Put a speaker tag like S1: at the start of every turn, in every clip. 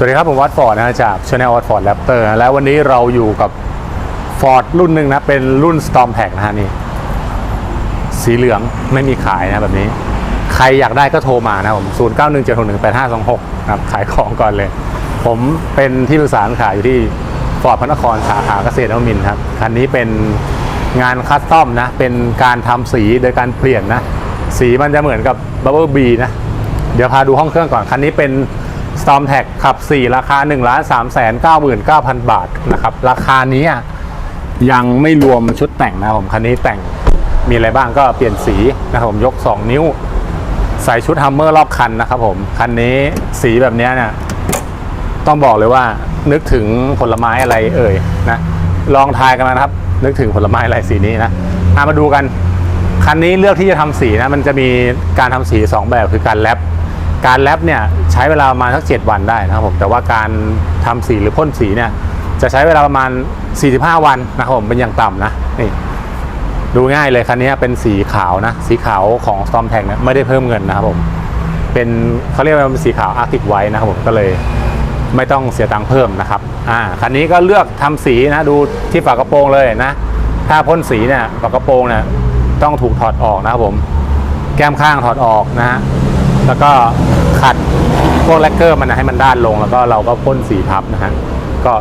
S1: สวัสดีครับ ผมวัดฟอร์ดนะจาก Channel วัดฟอร์ดแรปเตอร์แล้ววันนี้เราอยู่กับ Ford รุ่นหนึ่งนะ เป็นรุ่น Storm Pack นะฮะนี่ สีเหลืองไม่มีขายนะแบบนี้ ใครอยากได้ก็โทรมานะผม 0 9 1 7 6 1 8 5 2 6นะครับขายของก่อนเลย ผมเป็นที่ปรึกษาขายอยู่ที่ฟอร์ดพระนครสาขาเกษตรนวมินครับ คันนี้เป็นงานคัสตอมนะ เป็นการทำสีโดยการเปลี่ยนนะ สีมันจะเหมือนกับ Bubble B นะ เดี๋ยวพาดูห้องเครื่องก่อน คันนี้เป็น Storm Tag ขับ 4 ราคา 1 3 9 9 9 0 0 บาทนะครับ ราคานี้ยังไม่รวมชุดแต่งนะครับผมคันนี้แต่งมีอะไรบ้างก็เปลี่ยนสีนะครับผมยก 2 นิ้ว ใส่ชุดฮัมเมอร์รอบคันนะครับผม คันนี้สีแบบนี้เนี่ยต้องบอกเลยว่านึกถึงผลไม้อะไรเอ่ยนะลองทายกันมานะครับ นึกถึงผลไม้อะไรสีนี้นะอามาดูกัน คันนี้เลือกที่จะทำสีนะ มันจะมีการทำสี 2 แบบคือการแรป การแรปเนี่ยใช้เวลาประมาณสัก 7 วันได้นะครับผมแต่ว่าการทำสีหรือพ่นสีเนี่ยจะใช้เวลาประมาณ 45 วันนะครับผมเป็นอย่างต่ำนะนี่ดูง่ายเลยคันนี้เป็นสีขาวนะ สีขาวของ Storm Tag เนี่ยไม่ได้เพิ่มเงินนะครับผมเป็นเขาเรียกว่าเป็นสีขาวอาร์ติกไว้นะครับผมก็เลยไม่ต้องเสียตังค์เพิ่มนะครับอ่าคันนี้ก็เลือกทำสีนะดูที่ฝากระโปรงเลยนะถ้าพ่นสีเนี่ยฝากระโปรงเนี่ยต้องถูกถอดออกนะครับผม แก้มข้างถอดออกนะฮะ แล้วก็ขัดพวกแลกเกอร์มันให้มันด้านลง แล้วก็เราก็พ่นสีทับนะฮะก็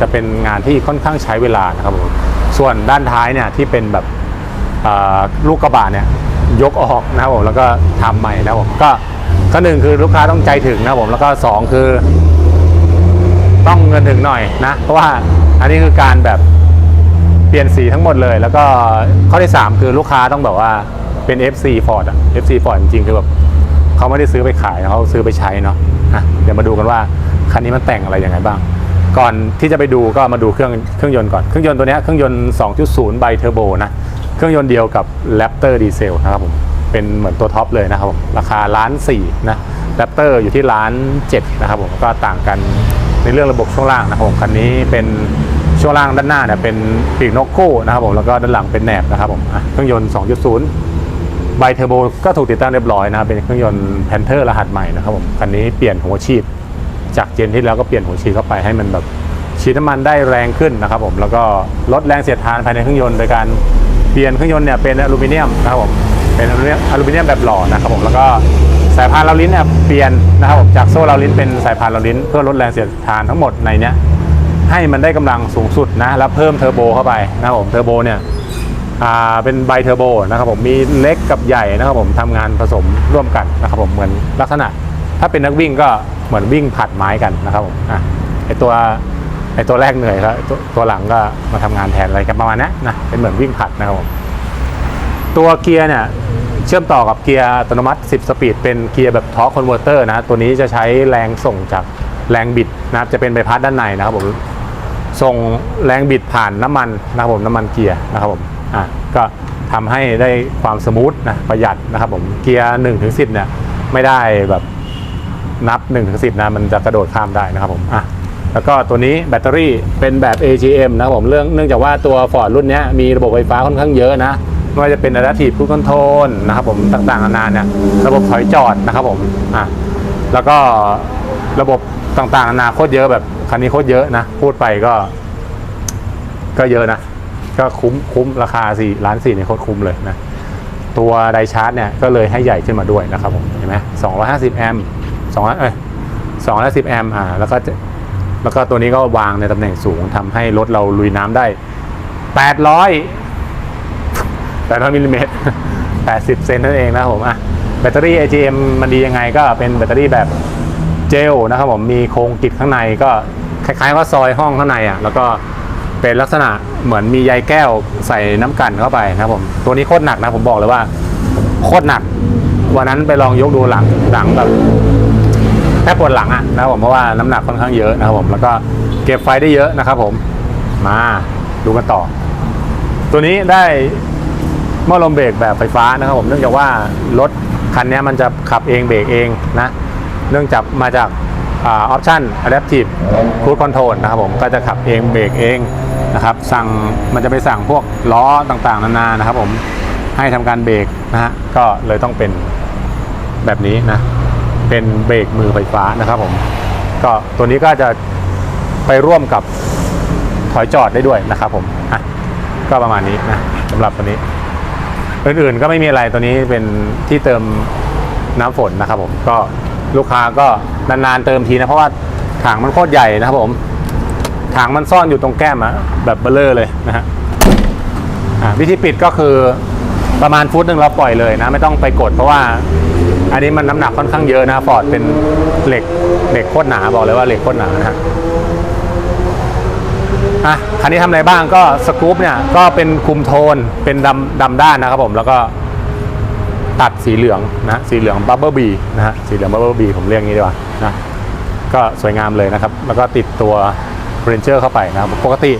S1: จะเป็นงานที่ค่อนข้างใช้เวลานะครับผมส่วนด้านท้ายเนี่ยที่เป็นแบบลูกกระบะเนี่ยยกออกนะครับผมแล้วก็ทำใหม่นะครับผมก็ก็หนึ่งคือลูกค้าต้องใจถึงนะครับผมแล้วก็สองคือ ต้องเงินถึงหน่อยนะ เพราะว่าอันนี้คือการแบบเปลี่ยนสีทั้งหมดเลย แล้วก็ข้อที่ 3 คือลูกค้าต้องแบบว่าเป็น FC Ford อะ FC Ford จริงๆคือแบบ เขาไม่ได้ซื้อไปขายเขาซื้อไปใช้เนาะอะเดี๋ยวมาดูกันว่าคันนี้มันแต่งอะไรยังไงบ้าง ก่อนที่จะไปดูก็มาดูเครื่องเครื่องยนต์ก่อน เครื่องยนต์ตัวนี้เครื่องยนต์ 2.0 ไบเทอร์โบนะ เครื่องยนต์เดียวกับ Raptor Diesel นะครับผม เป็นเหมือนตัวท็อปเลยนะครับผม ราคาล้านสี่นะ Raptor อยู่ที่ล้านเจ็ดนะครับผม ก็ต่างกันในเรื่องระบบช่วงล่างนะครับผม คันนี้เป็นช่วงล่างด้านหน้าเนี่ยเป็นปีกนกคู่นะครับผม แล้วก็ด้านหลังเป็นแหนบนะครับผม เครื่องยนต์ 2.0 บเทอร์โบก็ถูกติดตั้งเรียบร้อยนะครับ เป็นเครื่องยนต์แพนเทอร์รหัสใหม่นะครับผมคันนี้เปลี่ยนหัวฉีด จากเจนที่แล้วก็เปลี่ยนหัวฉีดเข้าไปให้มันแบบฉีดน้ำมันได้แรงขึ้นนะครับผมแล้วก็ลดแรงเสียดทานภายในเครื่องยนต์โดยการเปลี่ยนเครื่องยนต์เนี่ยเป็นอลูมิเนียมนะครับผมเป็นอลูมิเนียมอลูมิเนียมแบบหล่อนะครับผมแล้วก็สายพานเราลิ้นเนี่ยเปลี่ยนนะครับผมจากโซ่เราลิ้นเป็นสายพานเราลิ้น เพื่อลดแรงเสียดทานทั้งหมดในเนี้ยให้มันได้กำลังสูงสุดนะแล้วเพิ่มเทอร์โบเข้าไปนะครับผมเทอร์โบเนี่ย อ่าเป็นไบเทอร์โบนะครับผมมีเล็กกับใหญ่นะครับผมทำงานผสมร่วมกันนะครับผมเหมือนลักษณะ ถ้าเป็นนักวิ่งก็เหมือนวิ่งผัดไม้กันนะครับผมอะไอตัวไอตัวแรกเหนื่อยแล้วตัวตัวหลังก็มาทำงานแทนอะไรกันประมาณนี้นะเป็นเหมือนวิ่งผัดนะครับผมตัวเกียร์เนี่ยเชื่อมต่อกับเกียร์อัตโนมัติ 10 สปีด เป็นเกียร์แบบทอร์คคอนเวอร์เตอร์นะ ตัวนี้จะใช้แรงส่งจากแรงบิดนะครับ จะเป็นใบพัดด้านในนะครับผม ส่งแรงบิดผ่านน้ำมันนะครับผม น้ำมันเกียร์นะครับผม อะก็ทำให้ได้ความสมูทนะประหยัดนะครับผมเกียร์1นถึงสิเนี่ยไม่ได้แบบนับ1นถึงสินะมันจะกระโดดข้ามได้นะครับผมอะแล้วก็ตัวนี้แบตเตอรี่เป็นแบบ AGM นะครับผมเรื่องเนื่องจากว่าตัว Ford รุ่นนี้มีระบบไฟฟ้าค่อนข้างเยอะนะไม่ว่าจะเป็น Adaptive Cruise Control นะครับผมต่างๆนานาเนี่ยระบบถอยจอดนะครับผมอะแล้วก็ระบบต่างๆนานาโคตรเยอะแบบคันนี้โคตรเยอะนะ พูดไปก็ ก็เยอะนะ ก็คุ้มคุ้มราคา4ล้าน4เนี่ยโคตรคุ้มเลยนะ ตัวไดชาร์จเนี่ยก็เลยให้ใหญ่ขึ้นมาด้วยนะครับผมเห็นไหม250แอมป์2เอ้ย210แอมป์อ่าแล้วก็จะแล้วก็ตัวนี้ก็วางในตำแหน่งสูงทำให้รถเราลุยน้ำได้800 800มิลลิเมตร80เซนนั่นเองนะผมอะแบตเตอรี่ AGM มันดียังไงก็เป็นแบตเตอรี่แบบเจลนะครับผมมีโครงกิดข้างในก็คล้ายๆว่าซอยห้องข้างในอะแล้วก็ เป็นลักษณะเหมือนมีใยแก้วใส่น้ำกันเข้าไปนะครับผมตัวนี้โคตรหนักนะผมบอกเลยว่าโคตรหนัก วันนั้นไปลองยกดูหลังหลังแบบแทบปวดหลังอะนะครับผมเพราะว่าน้ำหนักค่อนข้างเยอะนะครับผมแล้วก็เก็บไฟได้เยอะนะครับผมมาดูกันต่อ ตัวนี้ได้หม้อลมเบรกแบบไฟฟ้านะครับผมเนื่องจากว่ารถคันนี้มันจะขับเองเบรกเองนะ เนื่องจากมาจากออปชั่น adaptive cruise control นะครับผมก็จะขับเองเบรกเอง นะครับ สั่งมันจะไปสั่งพวกล้อต่างๆ นานานะครับ ผมให้ทำการเบรกนะฮะก็เลยต้องเป็นแบบนี้นะ เป็นเบรกมือไฟฟ้านะครับ ผม ก็ตัวนี้ก็จะไปร่วมกับถอยจอดได้ด้วยนะครับ ผมอะก็ประมาณนี้นะสำหรับตัวนี้ อื่นๆก็ไม่มีอะไรตัวนี้เป็นที่เติมน้ำฝนนะครับ ผมก็ลูกค้าก็นานๆเติมทีนะเพราะว่าถังมันโคตรใหญ่นะครับผม ถังมันซ่อนอยู่ตรงแก้มอะแบบเบลเลอร์เลยนะฮะอะวิธีปิดก็คือประมาณฟุตหนึ่งเราปล่อยเลยนะ ไม่ต้องไปกดเพราะว่า อันนี้มันน้ำหนักค่อนข้างเยอะนะฟอร์ดเป็นเหล็กเหล็กโคตรหนาบอกเลยว่าเหล็กโคตรหนานะฮะอะคันนี้ทำอะไรบ้างก็สกู๊ปเนี่ยก็เป็นคุมโทนเป็นดำดำด้านนะครับผมแล้วก็ตัดสีเหลืองนะสีเหลืองบับเบิลบีนะฮะสีเหลืองบับเบิลบีผมเรียกงี้ดีกว่านะก็สวยงามเลยนะครับ แล้วก็ติดตัว เรนเจอร์เข้าไปนะครับปกติ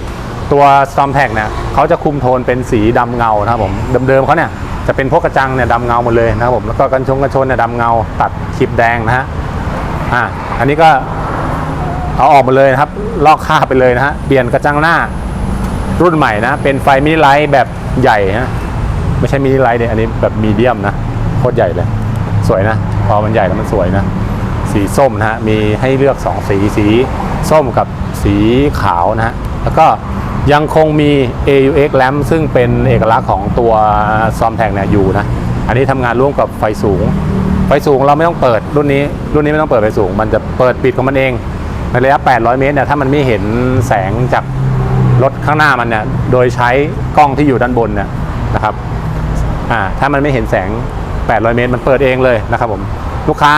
S1: ตัว Storm Tag เนี่ยเขาจะคุมโทนเป็นสีดำเงานะครับผมเดิมๆเขาเนี่ยจะเป็นพวกกระจังเนี่ยดำเงาหมดเลยนะครับผมแล้วก็กันชงกันชนเนี่ยดำเงาตัดคลิปแดงนะฮะอะอันนี้ก็เอาออกมาเลยนะครับ ลอกค่าไปเลยนะฮะเปลี่ยนกระจังหน้ารุ่นใหม่นะ เป็นไฟมินิไลท์แบบใหญ่ฮะไม่ใช่มินิไลท์เนี่ยอันนี้แบบมีเดียมนะโคตรใหญ่เลย สวยนะ พอมันใหญ่แล้วมันสวยนะ สีส้มนะฮะมีให้เลือก 2 สีสี ส้มกับสีขาวนะฮะแล้วก็ยังคงมี AUX lamp ซึ่งเป็นเอกลักษณ์ของตัวซอมแทงเนี่ยอยู่นะ อันนี้ทำงานร่วมกับไฟสูง ไฟสูงเราไม่ต้องเปิดรุ่นนี้ รุ่นนี้ไม่ต้องเปิดไฟสูง มันจะเปิดปิดของมันเอง ในระยะ 800 เมตรเนี่ยถ้ามันไม่เห็นแสงจากรถข้างหน้ามันเนี่ยโดยใช้กล้องที่อยู่ด้านบนเนี่ยนะครับอ่าถ้ามันไม่เห็นแสง 800 เมตร มันเปิดเองเลยนะครับผมลูกค้า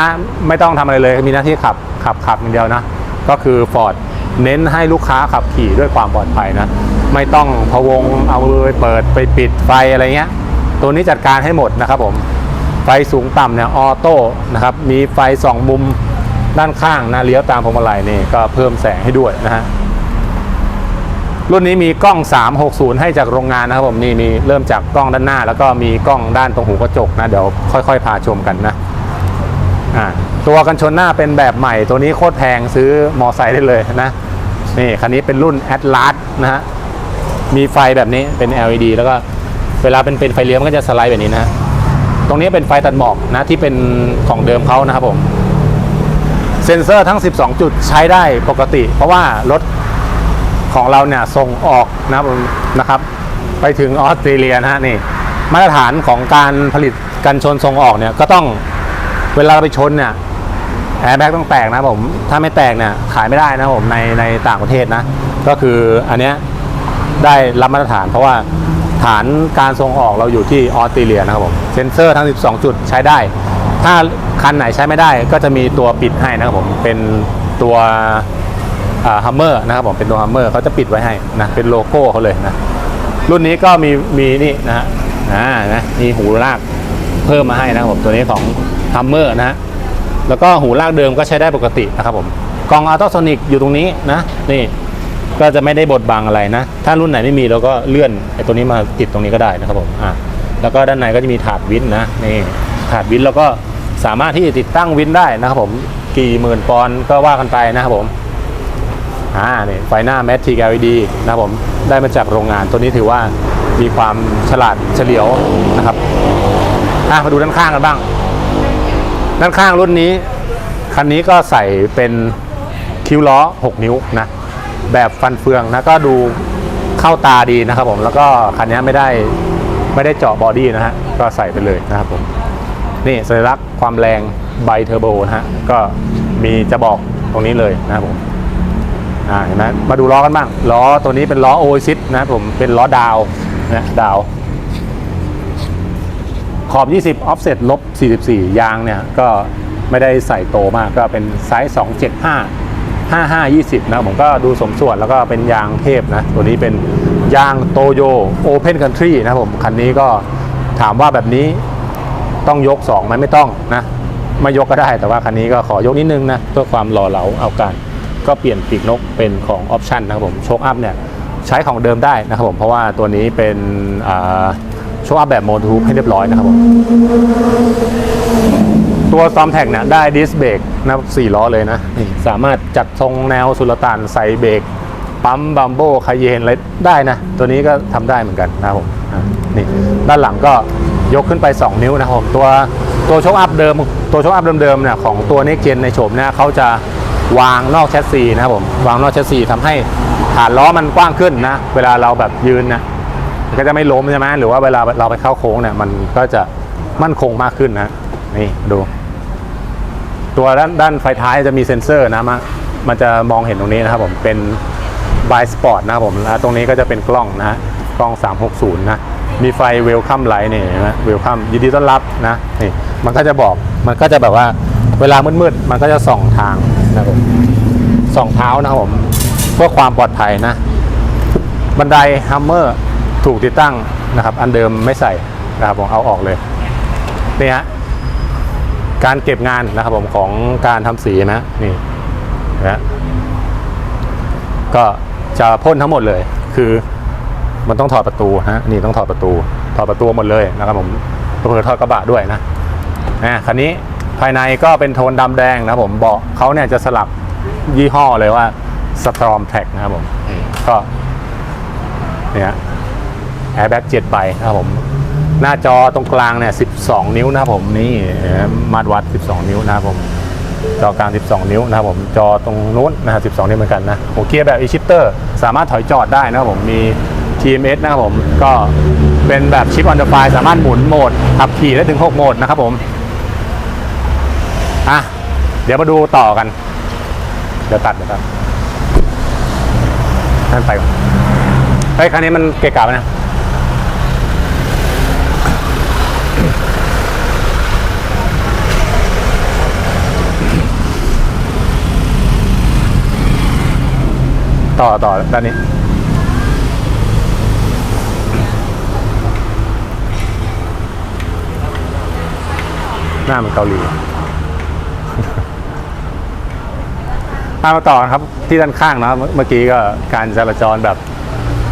S1: ไม่ต้องทำอะไรเลยมีหน้าที่ขับขับขับอย่างเดียวนะ ก็คือ Ford เน้นให้ลูกค้าขับขี่ด้วยความปลอดภัยนะ ไม่ต้องพะวงเอาไปเปิดไปปิดไฟอะไรเงี้ย ตัวนี้จัดการให้หมดนะครับผม ไฟสูงต่ำเนี่ยออโต้นะครับ มีไฟสองมุมด้านข้างนะเลี้ยวตามพวงมาลัยนี่ก็เพิ่มแสงให้ด้วยนะฮะ รุ่นนี้มีกล้อง 360 ให้จากโรงงานนะครับผมนี่มีเริ่มจากกล้องด้านหน้า แล้วก็มีกล้องด้านตรงหูกระจกนะเดี๋ยวค่อย ๆ พาชมกันนะ ตัวกันชนหน้าเป็นแบบใหม่ ตัวนี้โคตรแพงซื้อมอไซค์ได้เลยนะนี่คันนี้เป็นรุ่น Atlas นะฮะมีไฟแบบนี้เป็น LED แล้วก็เวลาเป็นเป็นไฟเลี้ยวมันก็จะสไลด์แบบนี้นะตรงนี้เป็นไฟตัดหมอกนะที่เป็นของเดิมเขานะครับผมเซ็นเซอร์ทั้ง 12 จุดใช้ได้ปกติ เพราะว่ารถของเราเนี่ยส่งออกนะครับนะครับ ไปถึงออสเตรเลียนะฮะนี่มาตรฐานของการผลิตกันชนส่งออกเนี่ยก็ต้อง เวลาเราไปชนเนี่ยแอร์แบ็กต้องแตกนะผมถ้าไม่แตกเนี่ยขายไม่ได้นะผมในในต่างประเทศนะ ก็คืออันเนี้ยได้รับมาตรฐาน เพราะว่าฐานการส่งออกเราอยู่ที่ออสเตรเลียนะครับผมเซ็นเซอร์ทั้ง 12 จุดใช้ได้ ถ้าคันไหนใช้ไม่ได้ก็จะมีตัวปิดให้นะครับผมเป็นตัวฮัมเมอร์นะครับผมเป็นตัวฮัมเมอร์เขาจะปิดไว้ให้นะเป็นโลโก้เขาเลยนะรุ่นนี้ก็มีมีนี่นะฮะอ่านะมีหูลากเพิ่มมาให้นะครับผมตัวนี้ของ ฮัมเมอร์นะฮะแล้วก็หูลากเดิมก็ใช้ได้ปกตินะครับผมกล่องอัลตราโซนิกอยู่ตรงนี้นะนี่ก็จะไม่ได้บดบังอะไรนะ ถ้ารุ่นไหนไม่มีเราก็เลื่อนไอ้ตัวนี้มาติดตรงนี้ก็ได้นะครับผมอ่าแล้วก็ด้านในก็จะมีถาดวินนะนี่ถาดวินแล้วก็สามารถที่จะติดตั้งวินได้นะครับผมกี่หมื่นปอนด์ก็ว่ากันไปนะครับผมอ่านี่ไฟหน้า Matic LED นะครับผมได้มาจากโรงงานตัวนี้ถือว่ามีความฉลาดเฉลียวนะครับอะมาดูด้านข้างกันบ้าง ด้านข้างรุ่นนี้ คันนี้ก็ใส่เป็นคิ้วล้อ 6 นิ้วนะ แบบฟันเฟืองนะก็ดูเข้าตาดีนะครับผมแล้วก็คันนี้ไม่ได้ไม่ได้เจาะบอดี้นะฮะก็ใส่ไปเลยนะครับผมนี่สัญลักษณ์ความแรงไบเทอร์โบนะฮะก็มีจะบอกตรงนี้เลยนะครับผมอ่าเห็นไหมมาดูล้อกันบ้างล้อตัวนี้เป็นล้อโอซิสนะครับผมเป็นล้อดาวนะดาว ขอบ 20 offset ลบ 44 ยางเนี่ยก็ไม่ได้ใส่โตมากก็เป็นไซส์ 275 55 20 นะ ผมก็ดูสมส่วนแล้วก็เป็นยางเทพนะ ตัวนี้เป็นยางโตโย Open Country นะผม คันนี้ก็ถามว่าแบบนี้ต้องยก2ไหมไม่ต้องนะ ไม่ยกก็ได้แต่ว่าคันนี้ก็ขอยกนิดนึงนะ เพื่อความหล่อเหลาเอาการ ก็เปลี่ยนปีกนกเป็นของออปชันนะครับผมโชคอัพเนี่ย ใช้ของเดิมได้นะครับผมเพราะว่าตัวนี้เป็น โชคอัพแบบโมทูให้เรียบร้อยนะครับผมตัวซอมแท็กเนี่ยได้ดิสเบรกนะสี่ล้อเลยนะนี่สามารถจัดทรงแนวสุลต่านใส่เบรกปั๊มบัมโบคาเยนอะไรได้นะ ตัวนี้ก็ทำได้เหมือนกันนะครับผมนี่ด้านหลังก็ยกขึ้นไป 2 นิ้วนะครับผมตัวตัวโชคอัพเดิม ตัวโชคอัพเดิมๆเนี่ยของตัวเน็กเจนในโฉมเนี่ยเขาจะวางนอกแชสซีนะครับผมวางนอกแชสซีทำให้ฐานล้อมันกว้างขึ้นนะ เวลาเราแบบยืนนะ ก็จะไม่ล้มใช่ไหมหรือว่าเวลาเราไปเข้าโค้งเนี่ยมันก็จะมั่นคงมากขึ้นนะนี่ดู ตัวด้านด้านไฟท้ายจะมีเซ็นเซอร์นะมามันจะมองเห็นตรงนี้นะครับผมเป็นบายสปอร์ตนะครับผมแล้วตรงนี้ก็จะเป็นกล้องนะฮะกล้อง 360 นะ มีไฟเวลคัมไลท์นี่นะเวลคัมยินดีต้อนรับนะนี่มันก็จะบอกมันก็จะแบบว่าเวลามืดๆมันก็จะส่องทางนะครับผมส่องเท้านะครับผมเพื่อความปลอดภัยนะ บันไดฮัมเมอร์ ถูกติดตั้งนะครับ อันเดิมไม่ใส่นะครับผมเอาออกเลยนี่ฮะการเก็บงานนะครับผมของการทำสีนะนี่นะก็จะพ่นทั้งหมดเลย คือมันต้องถอดประตูฮะนี่ต้องถอดประตู ถอดประตูหมดเลยนะครับผมเผื่อถอดกระบะด้วยนะนะคันนี้ภายในก็เป็นโทนดำแดงนะครับผมเบาะเขาเนี่ยจะสลับยี่ห้อเลยว่า Storm Track นะครับผมก็เนี่ย แอร์แบ็กเจ็ดใบนะครับผมหน้าจอตรงกลางเนี่ย 12 นิ้วนะครับผมนี่มาตรวัด 12 นิ้วนะครับผมจอกลาง 12 นิ้วนะครับผมจอตรงนู้นนะครับ12 นิ้วเหมือนกันนะหัวเกียร์แบบ e-shifter สามารถถอยจอดได้นะครับผมมี TMS นะครับผมก็เป็นแบบชิป on the fly สามารถหมุนโหมดขับขี่ได้ถึง 6 โหมดนะครับผมอะเดี๋ยวมาดูต่อกัน เดี๋ยวตัดเดี๋ยวตัดนั่นไปก่อนเฮ้ยคันนี้มันเกะกะไหมนะ ต่อต่อด้านนี้ หน้าเหมันเกาหลีเอามาต่อครับที่ด้านข้างนะครับเมื่อเมื่อกี้ก็การจราจรแบบ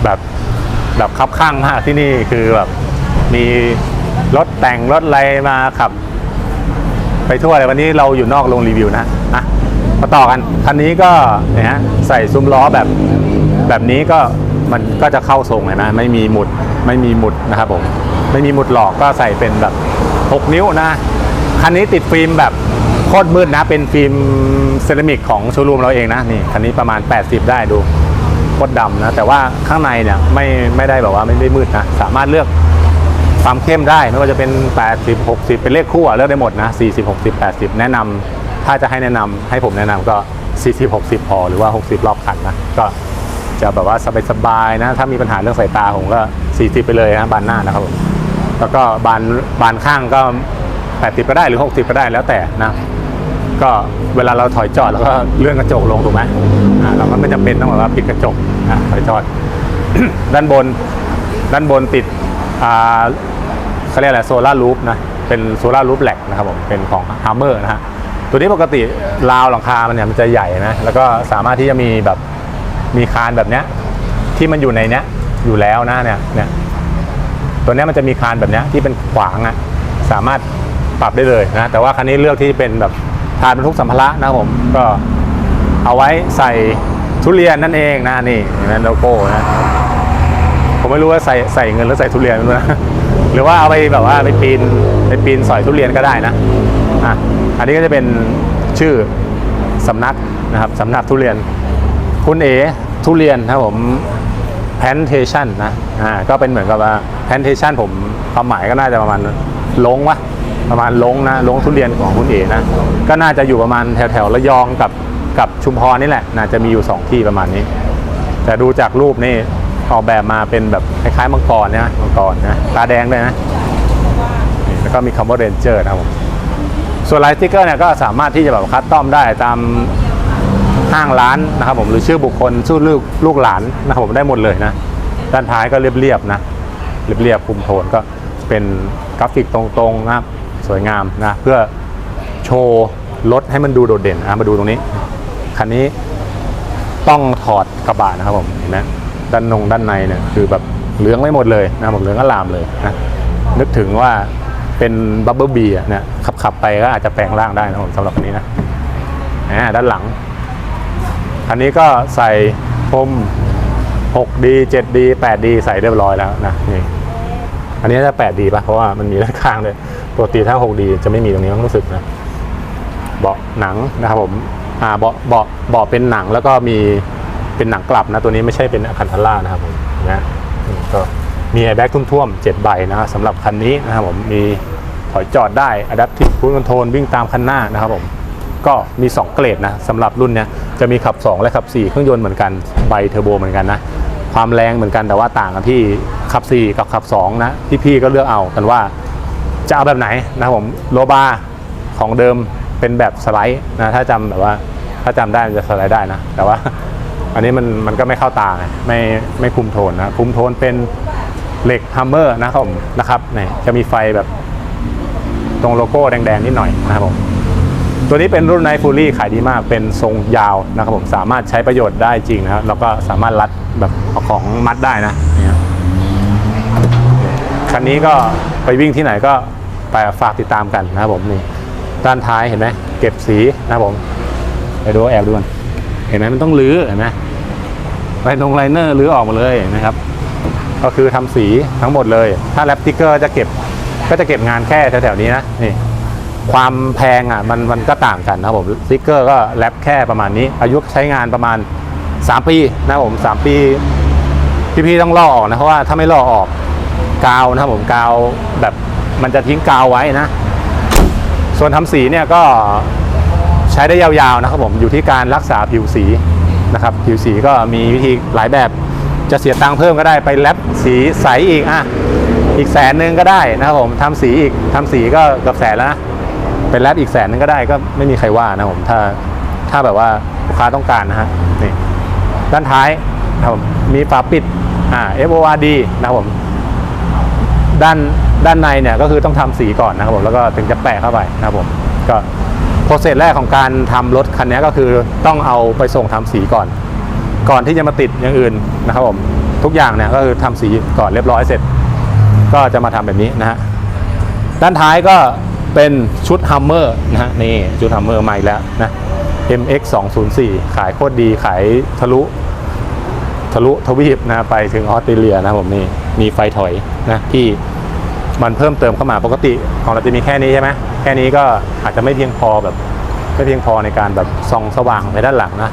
S1: แบบแบบคับข้างมากที่นี่คือแบบมี รถแต่งรถอะไรมาขับ ไปทั่วเลยวันนี้เราอยู่นอกโรงรีวิวนะอะมาต่อกันคันนี้ก็เนี่ยฮะใส่ซุ้มล้อแบบแบบนี้ก็มันก็จะเข้าทรงเลยนะไม่มีหมุดไม่มีหมุดนะครับผมไม่มีหมุดหลอกก็ใส่เป็นแบบ 6 นิ้วนะคันนี้ติดฟิล์มแบบโคตรมืดนะ เป็นฟิล์มเซรามิกของโชว์รูมเราเองนะนี่คันนี้ประมาณ 80 ได้ดูโคตรดำนะแต่ว่าข้างในเนี่ยไม่ไม่ได้แบบว่าไม่ได้มืดนะสามารถเลือก ความเข้มได้ไม่ว่าจะเป็น 80 60 เป็นเลขคู่อะเลือกได้หมดนะ 40 60 80 แนะนำถ้าจะให้แนะนำให้ผมแนะนำก็ 40 60 พอ หรือว่า 60 รอบคันนะ ก็จะแบบว่าสบายๆนะ ถ้ามีปัญหาเรื่องสายตาผมก็ 40 ไปเลยนะบานหน้านะครับผมแล้วก็บานบานข้างก็ 80 ก็ได้หรือ 60 ก็ได้แล้วแต่นะ ก็เวลาเราถอยจอดแล้วก็เลื่อนกระจกลงถูกไหมอ่าเราก็ไม่จำเป็นต้องแบบว่าปิดกระจกนะถอยจอด ด้านบนด้านบนติดอ่า เขาเรียกอะไรโซลารูฟนะเป็นโซลารูฟแหลกนะครับผมเป็นของฮาร์เมอร์นะฮะตัวนี้ปกติราวหลังคามันเนี่ยมันจะใหญ่นะแล้วก็สามารถที่จะมีแบบมีคานแบบเนี้ยที่มันอยู่ในเนี้ยอยู่แล้วนะเนี่ยเนี่ยตัวเนี้ยมันจะมีคานแบบเนี้ยที่เป็นขวางอะ่ะสามารถปรับได้เลยนะแต่ว่าคันนี้เลือกที่เป็นแบบคานบรรทุกสัมภาระนะครับผมก็เอาไว้ใส่ทุเรียนนั่นเองนะนี่นไหมโลโก้นะ ไม่รู้ว่าใส่ใส่เงินหรือใส่ทุเรียนไม่รู้นะหรือว่าเอาไปแบบว่าไปปีนไปปีนสอยทุเรียนก็ได้นะอะอันนี้ก็จะเป็นชื่อสำนักนะครับสำนักทุเรียน คุณเอทุเรียนนะครับผม plantation นะอ่าก็เป็นเหมือนกับว่า plantation ผมความหมายก็น่าจะประมาณลงวะประมาณลงนะลงทุเรียนของคุณเอนะก็น่าจะอยู่ประมาณแถวแถวระยองกับกับชุมพรนี่แหละ น่าจะมีอยู่ 2 ที่ประมาณนี้ แต่ดูจากรูปนี่ ออกแบบมาเป็นแบบคล้ายๆมังกรนะมังกรนะตาแดงด้วยนะนี่แล้วก็มีคำว่าเรนเจอร์นะครับผมส่วนลายสติ๊กเกอร์เนี่ยก็สามารถที่จะแบบคัสตอมได้ตามห้างร้านนะครับผมหรือชื่อบุคคลชื่อลูกลูกหลานนะครับผมได้หมดเลยนะด้านท้ายก็เรียบๆนะเรียบๆคุมโทนก็เป็นกราฟิกตรงๆนะครับสวยงามนะเพื่อโชว์รถให้มันดูโดดเด่นอะมาดูตรงนี้คันนี้ต้องถอดกระบะนะครับผมเห็นไหม ด้านนงด้านในเนี่ยคือแบบเหลืองไม่หมดเลยนะผมเหลืองก็ลามเลยนะนึกถึงว่าเป็นบับเบิลบีอะเนี่ยขับขับไปก็อาจจะแปลงร่างได้นะผมสำหรับคันนี้นะอ่าด้านหลังคันนี้ก็ใส่พรม 6D 7D 8D ใส่เรียบร้อยแล้วนะนี่อันนี้จะ 8D ป่ะเพราะว่ามันมีด้านข้างเลยปกติถ้า 6D จะไม่มีตรงนี้ต้องรู้สึกนะเบาะหนังนะครับผมอ่าเบาะเบาะเบาะเป็นหนังแล้วก็มี เป็นหนังกลับนะ ตัวนี้ไม่ใช่เป็นอคันทาร่านะครับผมนะก็มีแอร์แบ็กทุ่วมๆ7ใบนะครับสำหรับคันนี้นะครับผมมีถอยจอดได้ Adaptive Cruise Control วิ่งตามคันหน้านะครับผมก็มี 2 เกรดนะสำหรับรุ่นเนี้ยจะมีขับ 2 และขับ 4 เครื่องยนต์เหมือนกันใบเทอร์โบเหมือนกันนะ ความแรงเหมือนกันแต่ว่าต่างกันที่ขับ 4 กับขับ 2 นะพี่ๆก็เลือกเอากันว่าจะเอาแบบไหนนะครับผมโลบาของเดิมเป็นแบบสไลด์นะถ้าจำแบบว่าถ้าจำได้มันจะสไลด์ได้นะ แต่ว่า อันนี้มันมันก็ไม่เข้าตาไงไม่ไม่คุมโทนนะคุมโทนเป็นเหล็กฮัมเมอร์นะครับผมนะครับนี่จะมีไฟแบบตรงโลโก้แดงๆนิดหน่อยนะครับผมตัวนี้เป็นรุ่นไนฟูลี่ขายดีมากเป็นทรงยาวนะครับผมสามารถใช้ประโยชน์ได้จริงนะครับแล้วก็สามารถรัดแบบเอาของมัดได้นะเนี่ยคันนี้ก็ไปวิ่งที่ไหนก็ไปฝากติดตามกันนะครับผมนี่ด้านท้ายเห็นไหมเก็บสีนะครับผมไปดูแอบดูกัน เห็นไหมมันต้องรื้อเห็นไหมไลนงไลเนอร์รื้อออกหมาเลยนะครับ ก็คือทำสีทั้งหมดเลย ถ้าแรปติกเกอร์จะเก็บก็จะเก็บงานแค่แถวๆนี้นะนี่ความแพงอะมันมันก็ต่างกันนะครับผมสติกเกอร์ก็แรปแค่ประมาณนี้ อายุใช้งานประมาณ 3 ปีนะผม 3 ปีพี่ๆต้องล่อออกนะเพราะว่าถ้าไม่ล่อออกกาวนะครับผมกาวแบบมันจะทิ้งกาวไว้นะ ส่วนทำสีเนี่ยก็ ใช้ได้ยาวๆนะครับผมอยู่ที่การรักษาผิวสีนะครับผิวสีก็มีวิธีหลายแบบจะเสียตังค์เพิ่มก็ได้ไปแลปสีใสอีกอะอีกแสนหนึ่งก็ได้นะครับผมทำสีอีกทำสีก็เกือบแสนแล้วนะไปแลปอีกแสนนึงก็ได้ก็ไม่มีใครว่านะครับผมถ้าถ้าแบบว่าลูกค้าต้องการนะฮะนี่ด้านท้ายนะครับผมมีฝาปิดอ่า FORD นะครับผมด้านด้านในเนี่ยก็คือต้องทำสีก่อนนะครับผมแล้วก็ถึงจะแปะเข้าไปนะครับผมก็ โปรเซสแรกของการทำรถคันนี้ก็คือต้องเอาไปส่งทำสีก่อน ก่อนที่จะมาติดอย่างอื่นนะครับผมทุกอย่างเนี่ยก็คือทำสีก่อนเรียบร้อยเสร็จ ก็จะมาทำแบบนี้นะฮะด้านท้ายก็เป็นชุดฮัมเมอร์นะฮะนี่ชุดฮัมเมอร์ใหม่แล้วนะ MX 204ขายโคตรดีขายทะลุ ทะลุทวีปนะไปถึงออสเตรเลียนะผมนี่มีไฟถอยนะที่มันเพิ่มเติมเข้ามาปกติของเราจะมีแค่นี้ใช่ไหม แค่นี้ก็อาจจะไม่เพียงพอแบบไม่เพียงพอในการแบบส่องสว่างไปด้านหลังนะ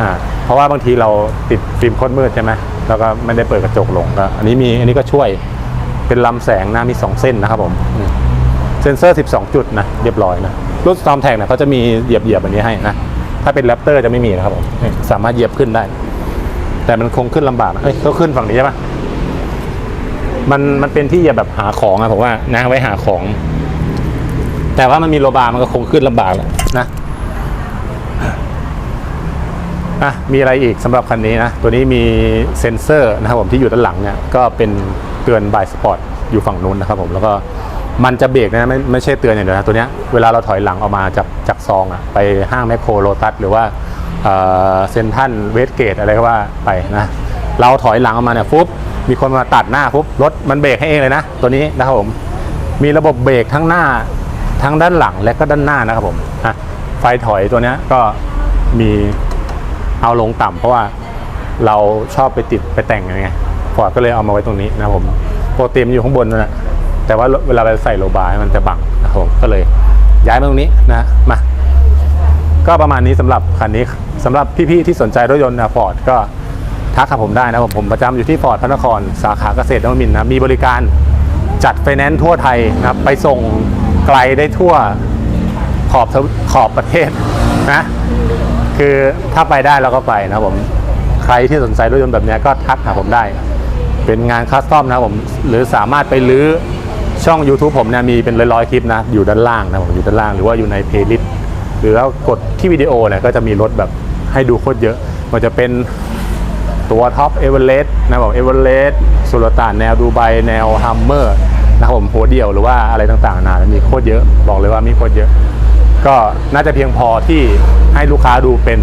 S1: อ่าเพราะว่าบางทีเราติดฟิล์มโคตรมืดใช่ไหมแล้วก็ไม่ได้เปิดกระจกลงก็อันนี้มีอันนี้ก็ช่วยเป็นลำแสงนะมี 2 เส้นนะครับผมเซนเซอร์ 12 จุดนะเรียบร้อยนะรุ่น Storm Tag เนี่ยเขาจะมีเหยียบเหยียบๆอันนี้ให้นะถ้าเป็นแรปเตอร์จะไม่มีนะครับผมสามารถเหยียบขึ้นได้ แต่มันคงขึ้นลำบากนะเอ้ยเขาขึ้นฝั่งนี้ใช่ปะมันมันเป็นที่จะแบบหาของอะผมว่านะไว้หาของ แต่ว่ามันมีโลบาร์มันก็คงขึ้นลำบากแหละนะอะมีอะไรอีกสำหรับคันนี้นะ ตัวนี้มีเซ็นเซอร์นะครับผมที่อยู่ด้านหลังเนี่ยก็เป็นเตือนบายสปอร์ตอยู่ฝั่งนู้นนะครับผมแล้วก็มันจะเบรกนะไม่ไม่ใช่เตือนอย่างเดียวนะตัวเนี้ยเวลาเราถอยหลังออกมาจากจากซองอะไปห้างแมคโครโลตัสหรือว่าเซนทันเวสเกตอะไรก็ว่าไปนะเราถอยหลังออกมาเนี่ยฟุ๊บมีคนมาตัดหน้าปุ๊บรถมันเบรกให้เองเลยนะ ตัวนี้นะครับผมมีระบบเบรกทั้งหน้า ทั้งด้านหลังและก็ด้านหน้านะครับผมอะไฟถอยตัวนี้ก็มีเอาลงต่ำเพราะว่าเราชอบไปติดไปแต่งไงฟอร์ดก็เลยเอามาไว้ตรงนี้นะครับผมโปรตีมอยู่ข้างบนนั่นแหละแต่ว่าเวลาเราใส่โลบาร์มันจะบังนะครับผมก็เลยย้ายมาตรงนี้นะมาก็ประมาณนี้สำหรับคันนี้สำหรับพี่ๆที่สนใจรถยนต์ฟอร์ดก็ทักหาผมได้นะครับผมผมประจำอยู่ที่ฟอร์ดพระนครสาขาเกษตรนวมินนะมีบริการจัดไฟแนนซ์ทั่วไทยนะครับไปส่ง ไกลได้ทั่วขอบทวขอบประเทศนะ คือถ้าไปได้เราก็ไปนะผม ใครที่สนใจรถยนต์แบบนี้ก็ทักหาผมได้ เป็นงานคัสตอมนะผม หรือสามารถไปลื้อช่อง YouTube ผมเนี่ยมีเป็นร้อยๆคลิปนะ อยู่ด้านล่างนะผมอยู่ด้านล่างหรือว่าอยู่ในเพลย์ลิสต์หรือแล้วกดที่วิดีโอเนี่ยก็จะมีรถแบบให้ดูโคตรเยอะ มันจะเป็นตัวท็อปเอเวอเรสต์นะครับผมเอเวอเรสต์สุลต่านแนวดูไบแนวฮัมเมอร์ นะครับผมหัวเดี่ยวหรือว่าอะไรต่างๆนานามีโคตรเยอะ บอกเลยว่ามีโคตรเยอะ ก็น่าจะเพียงพอที่ให้ลูกค้าดูเป็น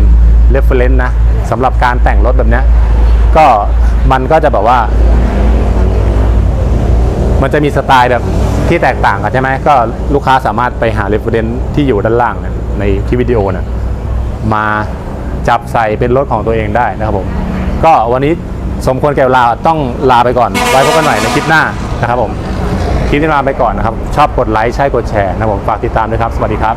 S1: เรฟเฟรนซ์นะสำหรับการแต่งรถแบบนี้ก็มันก็จะแบบว่า มันจะมีสไตล์แบบที่แตกต่างกันใช่ไหมก็ลูกค้าสามารถไปหาเรฟเฟรนซ์ที่อยู่ด้านล่างในที่วิดีโอนี่ยมาจับใส่เป็นรถของตัวเองได้นะครับผม ก็วันนี้สมควรแก่เวลาต้องลาไปก่อน ไว้พบกันใหม่ในคลิปหน้านะครับผม คลิปนี้ลาไปก่อนนะครับ ชอบกดไลค์ใช่กดแชร์นะครับผมฝากติดตามด้วยครับ สวัสดีครับ